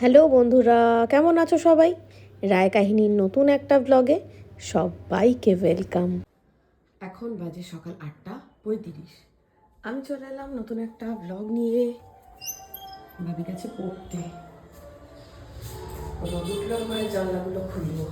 Hello বন্ধুরা, কেমন আছো সবাই? রায় কাহিনীর নতুন একটা ব্লগে সবাইকে ওয়েলকাম এখন বাজে সকাল আটটা পঁয়ত্রিশ। আমি চলে এলাম নতুন একটা ব্লগ নিয়ে। ভাবি কাছে পড়তে। জানলাগুলো খুলবো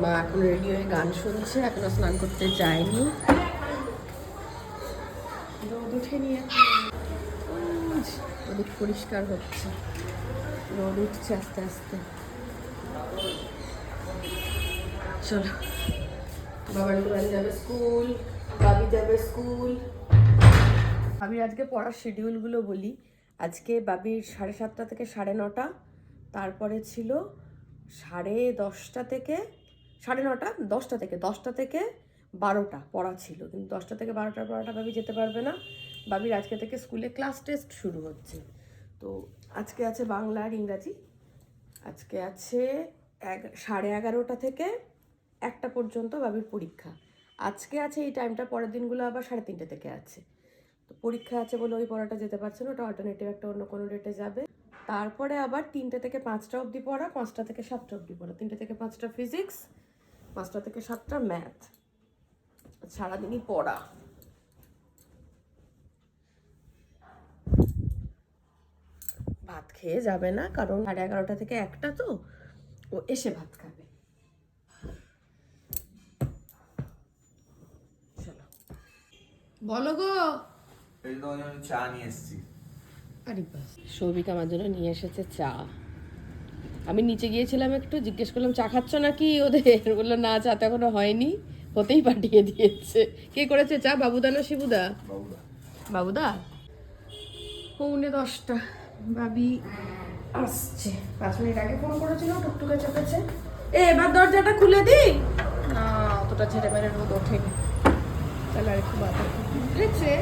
মা এখন রেডি হয়ে গান শুনছে, এখনও স্নান করতে যায়নি। রোদ ওদিক পরিষ্কার হচ্ছে। রোদ উঠছে আস্তে আস্তে। চলো। বাবার যাবে স্কুল, বাবি যাবে স্কুল। আমি আজকে পড়ার শিডিউলগুলো বলি। আজকে বাবির সাড়ে সাতটা থেকে সাড়ে নটা, তারপরে ছিল সাড়ে দশটা থেকে, সাড়ে নটা, দশটা থেকে দশটা থেকে বারোটা পড়া ছিল। কিন্তু দশটা থেকে বারোটার পড়াটা বাবি যেতে পারবে না। বাবির আজকে থেকে স্কুলে ক্লাস টেস্ট শুরু হচ্ছে। তো আজকে আছে বাংলা আর ইংরাজি। আজকে আছে এক সাড়ে এগারোটা থেকে একটা পর্যন্ত বাবির পরীক্ষা। আজকে আছে এই টাইমটা পরের দিনগুলো আবার সাড়ে তিনটে থেকে আছে। তো পরীক্ষা আছে বলে ওই পড়াটা যেতে পারছে না, ওটা অল্টারনেটিভ একটা অন্য কোনো ডেটে যাবে। তারপরে আবার তিনটে থেকে পাঁচটা অবধি পড়া, পাঁচটা থেকে সাতটা অবধি পড়া। তিনটে থেকে পাঁচটা ফিজিক্স পাঁচটা থেকে সাতটা ম্যাথ সারাদিনই পড়া। ভাত খেয়ে যাবে না কারণ সাড়ে এগারোটা থেকে একটা তো ও এসে ভাত খাবে। চলো। বলো গো। চা নিয়ে এসেছি। আরে বাস সৌভিক আমার জন্য নিয়ে এসেছে চা। আমি নিচে গিয়েছিলাম একটু জিজ্ঞেস করলাম চা খাচ্ছ নাকি? ওদের বলল না চা তো এখনও হয়নি। হতেই পাঠিয়ে দিয়েছে। কে করেছে চা? বাবুদা না শিবুদা? বাবুদা। বাবুদা? পৌনে দশটা। বাবি আসছে। পাঁচ মিনিট আগে ফোন করেছিল, টুকটুকে চেপেছে। এ, এবার দরজাটা খুলে দি না, অতটা ছেড়ে মেরে রোদ ওঠেনি। তাহলে আর একটু বাতাস উঠেছে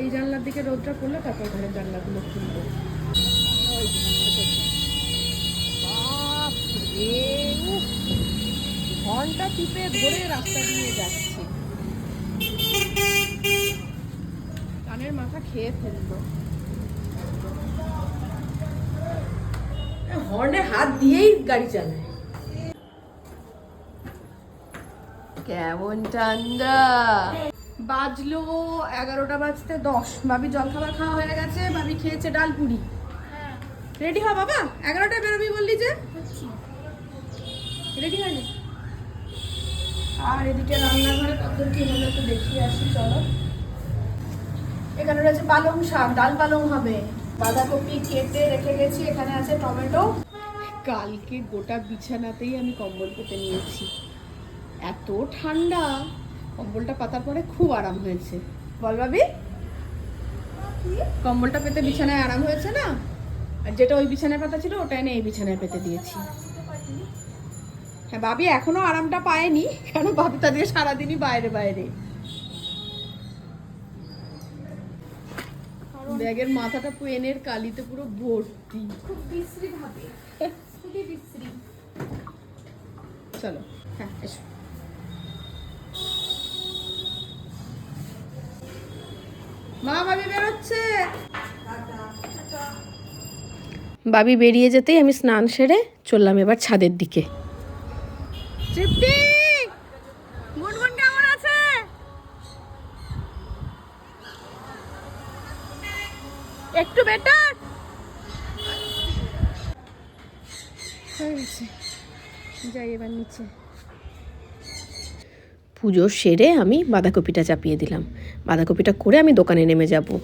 এই জানলার দিকে রোদটা পড়লে তারপর ঘরের জানলাগুলো খুলবো। ঘণ্টা টিপে ধরে রাস্তা দিয়ে যাচ্ছে। কানের মাথা খেয়ে ফেলল। হর্নে হাত দিয়েই গাড়ি চালায়। কেমন ঠান্ডা? বাজলো এগারোটা বাজতে দশ। ভাবি জলখাবার খাওয়া হয়ে গেছে ভাবি খেয়েছে ডাল পুরি। রেডি হ বাবা? এগারোটায় বেরোবি বললি যে। রেডি হয়নি? আর এদিকে রান্নাঘরে কত কি হলো একটু দেখিয়ে আসি চলো। এখানে রয়েছে পালং শাক ডাল পালং হবে। বাঁধাকপি কেটে রেখে গেছি, এখানে আছে টমেটো। কালকে গোটা বিছানাতেই আমি কম্বল পেতে নিয়েছি। এত ঠান্ডা। কম্বলটা পাতার পরে খুব আরাম হয়েছে। বল ভাবি? কম্বলটা পেতে বিছানায় আরাম হয়েছে না? আর যেটা ওই বিছানায় পাতা ছিল, ওটা এনে এই বিছানায় পেতে দিয়েছি। হ্যাঁ ভাবি এখনও আরামটা পায়নি, কেন ভাবি তা দিয়ে সারাদিনই বাইরে বাইরে। ব্যাগের মাথাটা পেনের কালিতে পুরো ভর্তি। খুব বিশ্রী ভাবে। খুবই বিশ্রী। চলো হ্যাঁ এসো। মা ভাবি বেরোচ্ছে। বাবি বেরিয়ে যেতেই আমি স্নান সেরে চললাম এবার ছাদের দিকে। একটু বেটার হয়ে গেছে। যাই এবার নিচে। পুজো সেরে আমি বাঁধাকপিটা চাপিয়ে দিলাম। বাঁধাকপিটা করে আমি দোকানে নেমে যাব।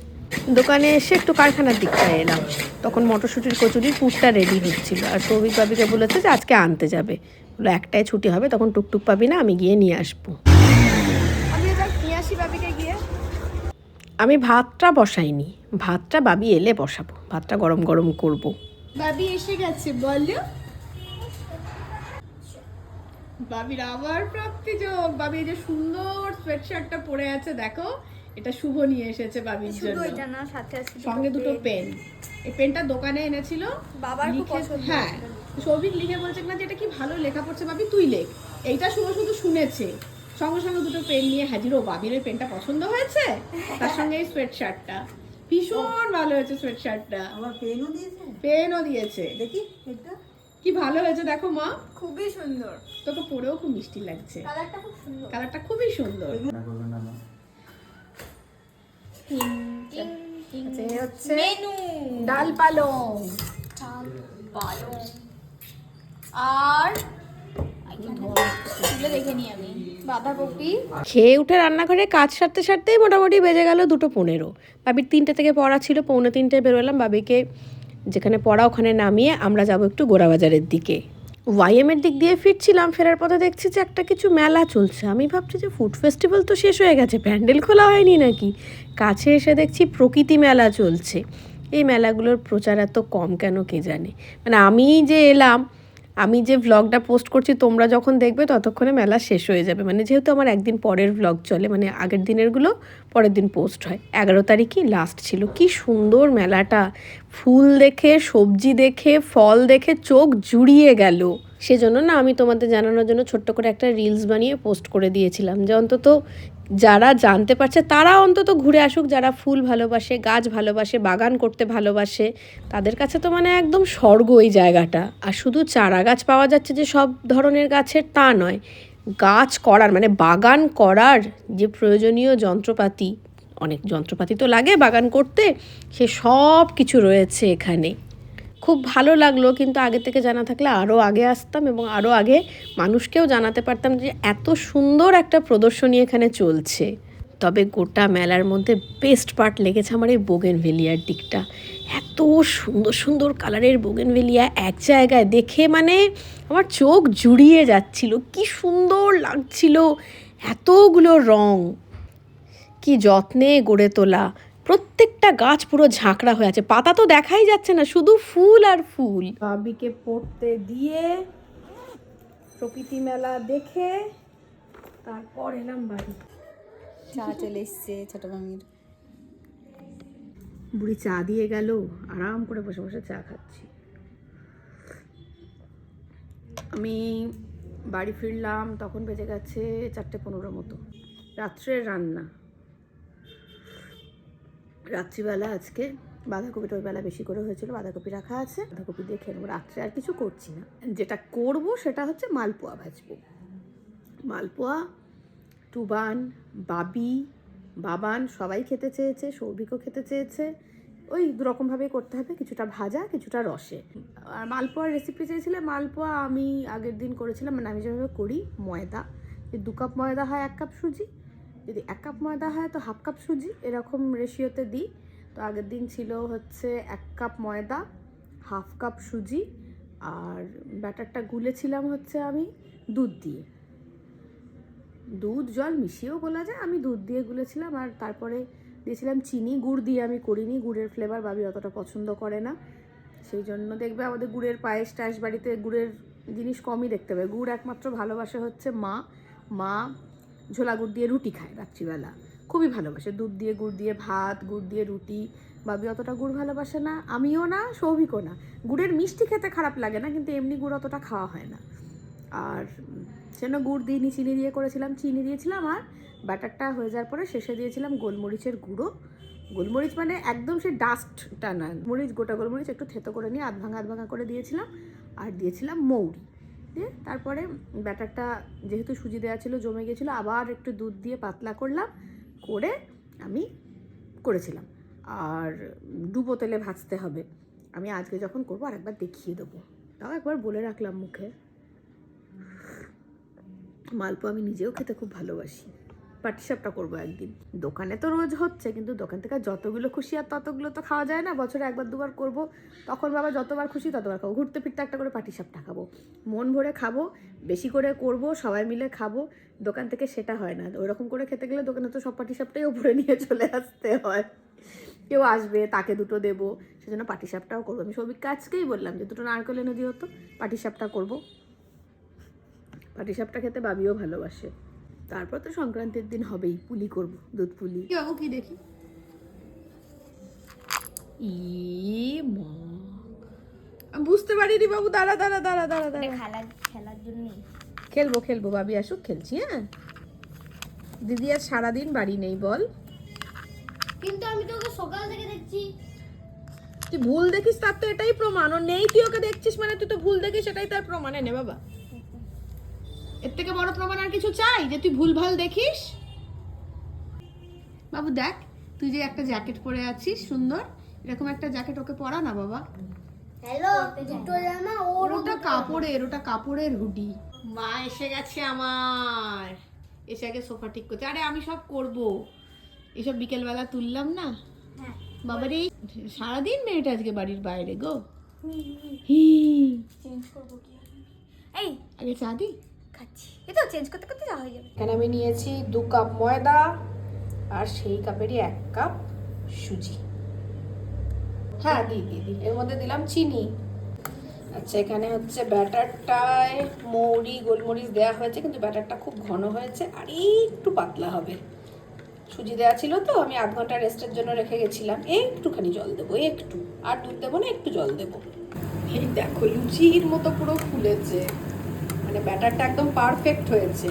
দোকানে এসে একটু কারখানার দিকটায় এলাম। তখন মটরশুঁটির কচুরির পুরটা রেডি হচ্ছিল। আর সৌভিক বাবিকে বলেছে যে আজকে আনতে যাবে। বলে একটাই ছুটি হবে তখন টুকটুক পাবি না আমি গিয়ে নিয়ে আসব। আমি এবার নিয়ে আসি বাবিকে গিয়ে। আমি ভাতটা বসাইনি ভাতটা বাবি এলে বসাবো ভাতটা গরম গরম করব। বাবি এসে গেছে বলো। বাবির আবার প্রাপ্তি যোগ। বাবি এই যে সুন্দর সোয়েটশার্টটা পরে আছে দেখো এটা শুভ নিয়ে এসেছে বাবির শুধু জন্য। এটা না সাথে আছে সঙ্গে দুটো পেন এই পেনটা দোকানে এনেছিল। বাবার খুব লিখে- পছন্দ। হ্যাঁ সৌভিক লিখে বলছে না যে এটা কি ভালো লেখা পড়ছে ভাবি তুই লেখ। এইটা শুভ শুধু শুনেছে। সঙ্গে সঙ্গে দুটো পেন নিয়ে হাজির ও বাবির ওই পেনটা পছন্দ হয়েছে? তার সঙ্গে এই সোয়েট শার্টটা ভীষণ ভালো হয়েছে সোয়েট শার্টটা আমার পেনও দিয়েছে? পেনও দিয়েছে। দেখি এটা? কি ভালো হয়েছে দেখো মা। খুবই সুন্দর। তোকে পরেও খুব মিষ্টি লাগছে। কালারটা খুব সুন্দর। কালারটা খুবই সুন্দর। না করবে না না আচ্ছা, মেনু ডাল পালং। পালং। আর তুলে দেখে নি আমি। বাঁধাকপি। খেয়ে উঠে রান্নাঘরে কাজ সারতে সারতেই মোটামুটি বেজে গেল দুটো পনেরো। বাবির তিনটে থেকে পড়া ছিল, পৌনে তিনটে বেরোলাম। বাবিকে যেখানে পড়া ওখানে নামিয়ে আমরা যাব একটু গোড়াবাজারের দিকে। ওয়াইএমের দিক দিয়ে ফিরছিলাম, ফেরার পথে দেখছি যে একটা কিছু মেলা চলছে। আমি ভাবছি যে ফুড ফেস্টিভ্যাল তো শেষ হয়ে গেছে, প্যান্ডেল খোলা হয়নি নাকি? কাছে এসে দেখছি প্রকৃতি মেলা চলছে। এই মেলাগুলোর প্রচার এত কম কেন কে জানে? মানে আমি যে এলাম আমি যে ভ্লগটা পোস্ট করছি, তোমরা যখন দেখবে ততক্ষণে মেলা শেষ হয়ে যাবে। মানে যেহেতু আমার একদিন পরের ভ্লগ চলে মানে আগের দিনেরগুলো পরের দিন পোস্ট হয়। এগারো তারিখই লাস্ট ছিল। কি সুন্দর মেলাটা। ফুল দেখে, সবজি দেখে, ফল দেখে চোখ জুড়িয়ে গেল। সেজন্য না আমি তোমাদের জানানোর জন্য ছোট্ট করে একটা রিলস বানিয়ে পোস্ট করে দিয়েছিলাম। যে অন্তত যারা জানতে পারছে, তারা অন্তত ঘুরে আসুক, যারা ফুল ভালোবাসে, গাছ ভালোবাসে, বাগান করতে ভালোবাসে, তাদের কাছে তো মানে একদম স্বর্গ ওই জায়গাটা। আর শুধু চারা গাছ পাওয়া যাচ্ছে যে সব ধরনের গাছের তা নয়, গাছ করার মানে বাগান করার যে প্রয়োজনীয় যন্ত্রপাতি, অনেক যন্ত্রপাতি তো লাগে বাগান করতে, সে সব কিছু রয়েছে এখানে। খুব ভালো লাগল কিন্তু আগে থেকে জানা থাকলে আরও আগে আসতাম এবং আরও আগে মানুষকেও জানাতে পারতাম যে এত সুন্দর একটা প্রদর্শনী এখানে চলছে। তবে গোটা মেলার মধ্যে বেস্ট পার্ট লেগেছে আমার এই বোগেন বোগেনভেলিয়ার দিকটা। এত সুন্দর সুন্দর কালারের বোগেন বোগেনভেলিয়া এক জায়গায় দেখে মানে আমার চোখ জুড়িয়ে যাচ্ছিল। কি সুন্দর লাগছিল। এতগুলো রং, কি যত্নে গড়ে তোলা। প্রত্যেকটা গাছ পুরো ঝাঁকড়া হয়ে আছে। পাতা তো দেখাই যাচ্ছে না শুধু ফুল আর ফুল। বাবিকে পড়তে দিয়ে প্রকৃতি মেলা দেখে তারপর এলাম বাড়ি। চা চলে এসছে ছোট মামির। বুড়ি চা দিয়ে গেল আরাম করে বসে বসে চা খাচ্ছি। আমি বাড়ি ফিরলাম তখন বেজে গেছে চারটে পনেরো মতো। রাত্রের রান্না। রাত্রিবেলা আজকে বাঁধাকপিটা ওই বেলা বেশি করে হয়েছিল, বাঁধাকপি রাখা আছে। বাঁধাকপি দিয়ে খেয়ে নেব। রাত্রে আর কিছু করছি না। যেটা করব সেটা হচ্ছে মালপোয়া ভাজবো। মালপোয়া, টুবান, বাবি, বাবান সবাই খেতে চেয়েছে, সৌভিকও খেতে চেয়েছে। ওই দুরকমভাবেই করতে হবে, কিছুটা ভাজা, কিছুটা রসে। আর মালপোয়ার রেসিপি চেয়েছিলে, মালপোয়া আমি আগের দিন করেছিলাম মানে আমি যেভাবে করি, ময়দা। দু কাপ ময়দা হয় এক কাপ সুজি যদি এক কাপ ময়দা হয় তো হাফ কাপ সুজি, এরকম রেশিওতে দিই। তো আগের দিন ছিল হচ্ছে এক কাপ ময়দা, হাফ কাপ সুজি, আর ব্যাটারটা গুলেছিলাম হচ্ছে আমি দুধ দিয়ে। দুধ, জল মিশিয়েও বলা যায়, আমি দুধ দিয়ে গুলেছিলাম, আর তারপরে দিয়েছিলাম চিনি, গুড় দিয়ে আমি করিনি, গুড়ের ফ্লেভার বাবি অতটা পছন্দ করে না। সেই জন্য দেখবে আমাদের গুড়ের পায়েস টায়েস বাড়িতে গুড়ের জিনিস কমই দেখতে পাবে গুড় একমাত্র ভালোবাসে হচ্ছে মা। মা ঝোলা গুড় দিয়ে রুটি খায় রাত্রিবেলা। খুবই ভালোবাসে। দুধ দিয়ে গুড় দিয়ে ভাত, গুড় দিয়ে রুটি। বাবি অতটা গুড় ভালোবাসে না, আমিও না, সৌভিকও না। গুড়ের মিষ্টি খেতে খারাপ লাগে না, কিন্তু এমনি গুড় অতটা খাওয়া হয় না। আর সেজন্য গুড় দিইনি চিনি দিয়ে করেছিলাম, চিনি দিয়েছিলাম আর ব্যাটারটা হয়ে যাওয়ার পরে শেষে দিয়েছিলাম গোলমরিচের গুঁড়ো। গোলমরিচ মানে একদম সে ডাস্টটা না মরিচ গোটা গোলমরিচ একটু থেতো করে নিয়ে আধ ভাঙা আধ ভাঙা করে দিয়েছিলাম। আর দিয়েছিলাম মৌরি। দিয়ে তারপরে ব্যাটারটা যেহেতু সুজি দেওয়া ছিল, জমে গেছিল আবার একটু দুধ দিয়ে পাতলা করলাম, করে আমি করেছিলাম। আর ডুবো তেলে ভাজতে হবে। আমি আজকে যখন করব আর একবার দেখিয়ে দেবো। তাও একবার বলে রাখলাম মুখে। মালপো আমি নিজেও খেতে খুব ভালোবাসি। পাটিসাপটা করব একদিন। দোকানে তো রোজ হচ্ছে, কিন্তু দোকান থেকে যতগুলো খুশি আর ততগুলো তো খাওয়া যায় না। বছরে একবার দুবার করব, তখন বাবা যতবার খুশি ততবার খাব। ঘুরতে ফিরতে একটা করে পাটিসাপটা খাব। মন ভরে খাব, বেশি করে করব, সবাই মিলে খাব। দোকান থেকে সেটা হয় না। ওইরকম করে খেতে গেলে দোকানে তো সব পাটিসাপটাই ওপরে নিয়ে চলে আসতে হয়। কেউ আসবে, তাকে দুটো দেবো, সেজন্য পাটিসাপটাও করব। আমি সবিককে আজকেই বললাম যে, দুটো নারকেল এনে দিও তো, পাটিসাপটা করব। পাটিসাপটা খেতে বাবিও ভালোবাসে। তারপর তো সংক্রান্তির দিন হবেই পুলি করব দুধ পুলি। কি বাবু কি দেখি? ই মা। বুঝতে পারিনি বাবু দাঁড়া দাঁড়া দাঁড়া দাঁড়া দাঁড়া। খেলার খেলার জন্যই খেলব খেলব বাবি আসুক খেলছি হ্যাঁ। দিদি আজ সারাদিন বাড়ি নেই বল। কিন্তু আমি তোকে সকাল থেকে দেখছি। তুই ভুল দেখিস তার তো এটাই প্রমাণ। ও নেই তুই ওকে দেখছিস মানে তুই তো ভুল দেখিস সেটাই তার প্রমাণ। নে বাবা। এর থেকে বড় প্রমাণ আর কিছু চাই? যে তুই ভুল ভালো দেখিস? বাবু দেখ তুই যে একটা জ্যাকেট পরে আছিস সুন্দর। এরকম একটা জ্যাকেট ওকে পরা না বাবা। হ্যালো দুটো জামা ওর ওটা কাপড়ের ওটা কাপড়ের হুডি মা এসে গেছে আমার। এসে আগে সোফা ঠিক করতে। আরে আমি সব করব। এসব বিকেলবেলা তুললাম না? হ্যাঁ। বাবার এই সারাদিন মেয়েটা আজকে বাড়ির বাইরে গো। হি। চেঞ্জ করব কি? এই। আগে চা দি। খাচ্ছি। এই চেঞ্জ করতে করতে যা হয়ে যাবে। এখানে আমি নিয়েছি দু কাপ ময়দা আর সেই কাপেরই এক কাপ সুজি। হ্যাঁ দিই দিই দিই এর মধ্যে দিলাম চিনি। আচ্ছা এখানে হচ্ছে ব্যাটারটায় মৌরি, গোলমরিচ দেওয়া হয়েছে, কিন্তু ব্যাটারটা খুব ঘন হয়েছে আর একটু পাতলা হবে। সুজি দেওয়া ছিল তো, আমি আধ ঘণ্টা রেস্টের জন্য রেখে গেছিলাম। একটুখানি জল দেবো, একটু। আর দুধ দেবো না, একটু জল দেবো। এই দেখো, লুচির মতো পুরো ফুলেছে। মানে ব্যাটারটা একদম পারফেক্ট হয়েছে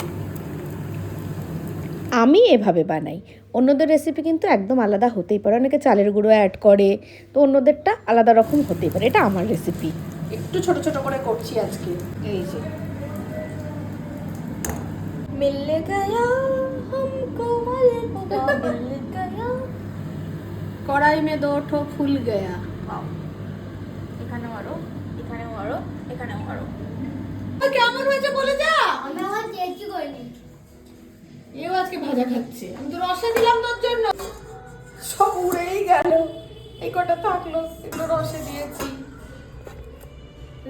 আমি এভাবে বানাই অন্যদের রেসিপি কিন্তু একদম আলাদা হতেই পারে অনেকে চালের গুঁড়ো অ্যাড করে তো অন্যদেরটা আলাদা রকম হতেই পারে এটা আমার রেসিপি একটু ছোট ছোট করে করছি আজকে এই যে मिल गया हमको महबूबा मिल गया কড়াই মে দো ঠো ফুল গয়া वाओ এখানে মারো এখানে মারো এখানে মারো কেমন হয়েছে বলে যা? আমি আমার চেয়েছি করিনি এও আজকে ভাজা খাচ্ছে। আমি তো রসে দিলাম তোর জন্য। সব উড়েই গেল। এই কটা থাকল এগুলো রসে দিয়েছি।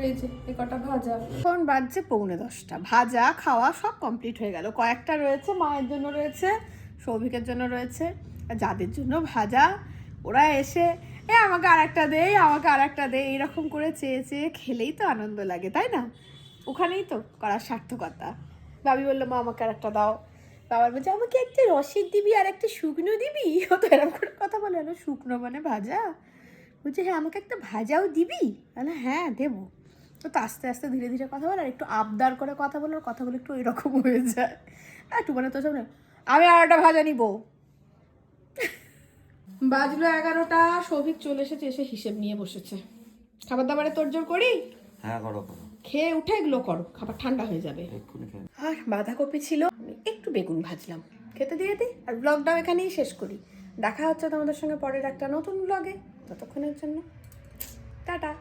এই এই কটা ভাজা। এখন বাজছে পৌনে দশটা। ভাজা খাওয়া সব কমপ্লিট হয়ে গেল। কয়েকটা রয়েছে মায়ের জন্য রয়েছে সৌভিকের জন্য রয়েছে আর যাদের জন্য ভাজা ওরা এসে এ আমাকে আরেকটা দে এই আমাকে আরেকটা দে। এইরকম করে চেয়ে চেয়ে খেলেই তো আনন্দ লাগে তাই না? ওখানেই তো করার সার্থকতা। বাবি বলল, মা, আমাকে আর একটা দাও। বাবার বলছে, আমাকে একটা রসের দিবি আর একটা শুকনো দিবি? ও তো এরকম করে কথা বলে না শুকনো মানে ভাজা? বলছে হ্যাঁ আমাকে একটা ভাজাও দিবি? মানে হ্যাঁ দেবো। তো তো আস্তে আস্তে ধীরে ধীরে কথা বলে, আর একটু আবদার করে কথা বলে ওর কথাগুলো একটু এরকম হয়ে যায়। একটু মানে তো সব আমি আর একটা ভাজা নিব। বাজলো এগারোটা, সৌভিক চলে এসেছে, এসে হিসেব নিয়ে বসেছে। খাবার দাবারে তোড়জোড় করি? হ্যাঁ করো করো। খেয়ে উঠে এগুলো করো খাবার ঠান্ডা হয়ে যাবে। আর বাঁধাকপি ছিল আমি একটু বেগুন ভাজলাম। খেতে দিয়ে দিই আর ব্লগটাও এখানেই শেষ করি। দেখা হচ্ছে তোমাদের সঙ্গে পরের একটা নতুন ব্লগে। ততক্ষণের জন্য টাটা।